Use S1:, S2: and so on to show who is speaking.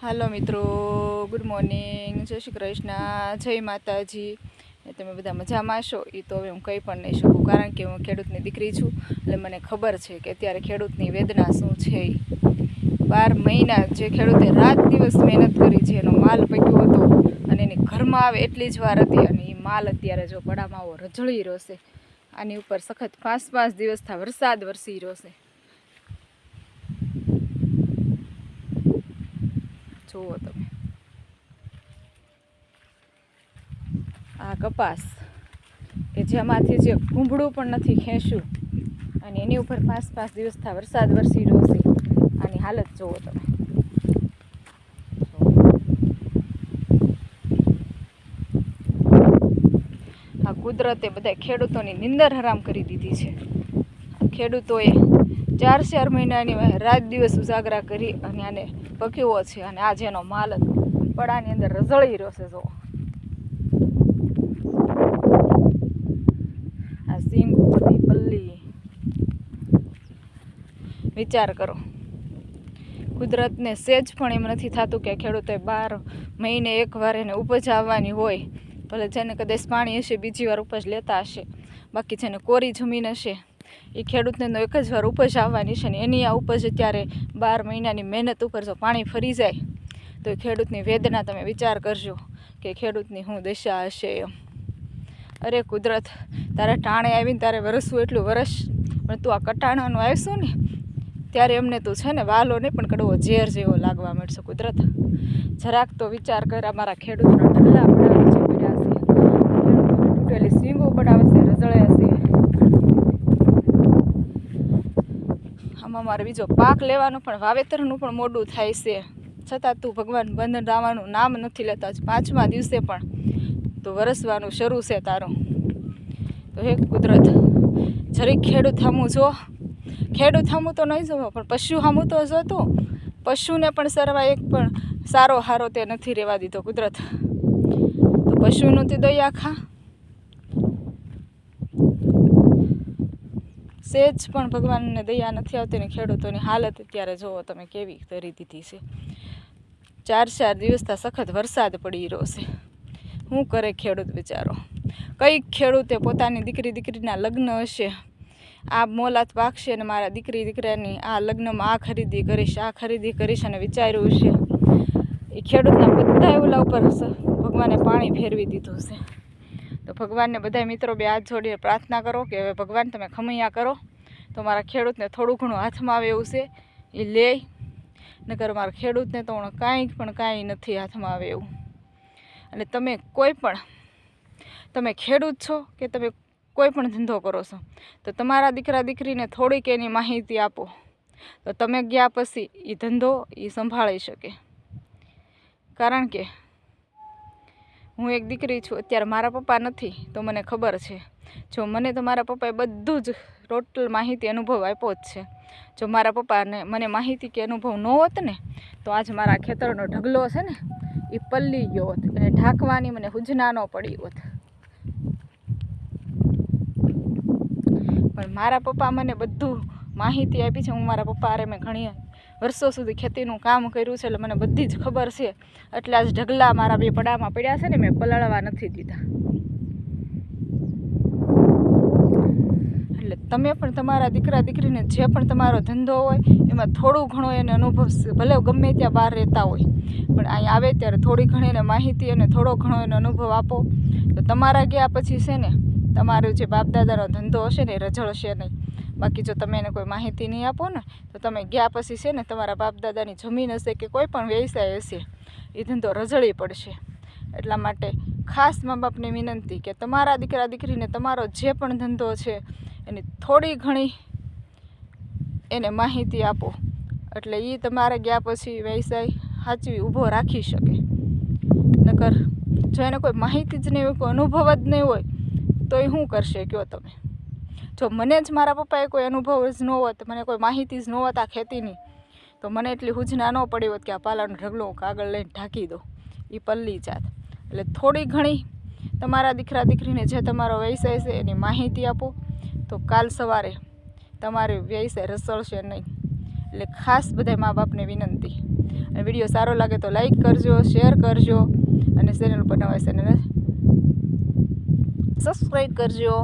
S1: હાલો મિત્રો, good morning. જય શ્રી કૃષ્ણ. જય માતાજી. તમે બધા મજામાં છો? એ તો હવે હું કંઈ પણ નહીં શકું, કારણ કે હું ખેડૂતની દીકરી છું. એટલે મને ખબર છે કે અત્યારે ખેડૂતની વેદના શું છે બાર મહિના જે ખેડૂતે રાત દિવસ મહેનત કરી છે, એનો માલ પક્યો હતો અને એની ઘરમાં આવે એટલી જ વાર હતી અને એ માલ અત્યારે જો પડામાં આવો રજળી રહેશે આની ઉપર સખત પાંચ પાંચ દિવસથી વરસાદ વરસી રહ્યો જુઓ તમે. આ કપાસ કે જેમાંથી જે કુંભળું પણ નથી ખેંચ્યું અને એની ઉપર પાંચ પાંચ દિવસથી વરસાદ વરસી રહ્યો છે. આની હાલત જુઓ તમે. આ કુદરતે બધા ખેડૂતોની નિંદર હરામ કરી દીધી છે. ખેડૂતોએ ચાર ચાર મહિનાની રાત દિવસ ઉજાગરા કરી અને આને પક્યો છે અને આજે એનો માલ જ પડાની અંદર રઝળી રહ્યો છે જો આ સિંગુ બધી પલ્લી. વિચાર કરો. કુદરતને સેજ પણ એમ નથી થતું કે ખેડૂતોએ બાર મહિને એકવાર એને ઉપજ આવવાની હોય. ભલે જેને કદાચ પાણી હશે, બીજી વાર ઉપજ લેતા હશે. બાકી જેને કોરી જમીન હશે એ ખેડૂતને તો એક જ વાર ઉપજ આવવાની છે ને એની આ ઉપજ અત્યારે બાર મહિનાની મહેનત ઉપર જો પાણી ફરી જાય, તો એ ખેડૂતની વેદના તમે વિચાર કરજો કે ખેડૂતની શું દશા હશે એમ. અરે કુદરત, તારે ટાણે આવીને તારે વરસવું એટલું વરસ, પણ તું આ કટાણાનું આવશું ને, ત્યારે એમને તું છે ને વાલો નહીં પણ કડવો ઝેર જેવો લાગવા મળશે કુદરત. જરાક તો વિચાર કર અમારા ખેડૂતોના ઢગલા પડાવે છે છે ખેડૂતોને તૂટેલી સીંગો પડાવે છે છે આમાં મારે બીજો પાક લેવાનું પણ વાવેતરનું પણ મોડું થાય છે. છતાં તું ભગવાન બંધન રાવાનું નામ નથી લેતા પાંચમા દિવસે પણ તો વરસવાનું શરૂ છે તારું. તો હે કુદરત, જરીક ખેડૂત સામું જો. ખેડૂત સામું તો નહીં જોવો, પણ પશુ હામું તો જો તું પશુને પણ સરવા એક પણ સારો હારો તે નથી રહેવા દીધો કુદરત. તો પશુનું તે દયા ખા. સેજ પણ ભગવાનને દયા નથી આવતી ને ખેડૂતોની હાલત અત્યારે જુઓ તમે કેવી કરી દીધી છે. ચાર ચાર દિવસથી સખત વરસાદ પડી રહ્યો છે. શું કરે ખેડૂત બિચારો? કઈ ખેડૂતે પોતાની દીકરી દીકરીના લગ્ન હશે. આ મોલાત પાકશે અને મારા દીકરી દીકરાની આ લગ્નમાં આ ખરીદી કરીશ, આ ખરીદી કરીશ અને વિચાર્યું છે. એ ખેડૂતના બધા ઓલા ઉપર ભગવાને પાણી ફેરવી દીધું છે. તો ભગવાનને બધા મિત્રો બે હાથ જોડીને પ્રાર્થના કરો કે હવે ભગવાન તમે ખમૈયા કરો. તો મારા ખેડૂતને થોડું ઘણું હાથમાં આવે એવું છે. એ લે. નકર મારા ખેડૂતને તો કાંઈ પણ કાંઈ નથી હાથમાં આવે એવું. અને તમે કોઈ પણ, તમે ખેડૂત છો કે તમે કોઈ પણ ધંધો કરો છો, તો તમારા દીકરા દીકરીને થોડીક એની માહિતી આપો. તો તમે ગયા પછી એ ધંધો એ સંભાળી શકે. કારણ કે હું એક દીકરી છું, અત્યારે મારા પપ્પા નથી, તો મને ખબર છે. જો મને તો મારા પપ્પાએ બધું જ ટોટલ માહિતી અનુભવ આપ્યો જ છે. જો મારા પપ્પાને મને માહિતી કે અનુભવ ન હોત ને, તો આજ મારા ખેતરનો ઢગલો છે ને એ પલ્લી ગયો હોત અને ઢાંકવાની મને હુજના ન પડી હોત. પણ મારા પપ્પા મને બધું માહિતી આપી છે, હું મારા પપ્પા અરે મેં ઘણી વર્ષો સુધી ખેતીનું કામ કર્યું છે એટલે મને બધી જ ખબર છે. એટલે આજ ઢગલા મારા બે પડામાં પડ્યા છે ને મેં પલાળવા નથી દીધા. એટલે તમે પણ તમારા દીકરા દીકરીને જે પણ તમારો ધંધો હોય, એમાં થોડું ઘણો એને અનુભવ. ભલે ગમે ત્યાં બહાર રહેતા હોય, પણ અહીં આવે ત્યારે થોડી ઘણી એને માહિતી અને થોડો ઘણો એનો અનુભવ આપો. તો તમારા ગયા પછી છે ને, તમારો જે બાપદાદાનો ધંધો હશે ને એ રજળશે નહીં. બાકી જો તમે એને કોઈ માહિતી નહીં આપો ને, તો તમે ગયા પછી છે ને તમારા બાપદાદાની જમીન હશે કે કોઈ પણ વ્યવસાય હશે, એ ધંધો રજળી પડશે. એટલા માટે ખાસ મા બાપને વિનંતી કે તમારા દીકરા દીકરીને તમારો જે પણ ધંધો છે, એની થોડી ઘણી એને માહિતી આપો. એટલે એ તમારે ગયા પછી વ્યવસાય સાચવી ઊભો રાખી શકે. નકર જો એને કોઈ માહિતી જ નહીં હોય, કોઈ અનુભવ જ નહીં હોય તો એ શું કરશે કયો તમે? જો મને જ મારા પપ્પાએ કોઈ અનુભવ જ ન હોત, મને કોઈ માહિતી જ ન હોત આ ખેતીની, તો મને એટલી હુજના ન પડી હોત કે આ પાલાનો ઢગલો હું કાગળ લઈને ઢાંકી દો એ પલ્લી જાત. એટલે થોડી ઘણી તમારા દીકરા દીકરીને જે તમારો વ્યવસાય છે એની માહિતી આપો. તો કાલ સવારે તમારે વ્યવસાય રસળશે નહીં. એટલે ખાસ બધા મા બાપને વિનંતી. અને વીડિયો સારો લાગે તો લાઈક કરજો, શેર કરજો અને ચેનલ પર નવા ચેનલને સબસ્ક્રાઈબ કરજો.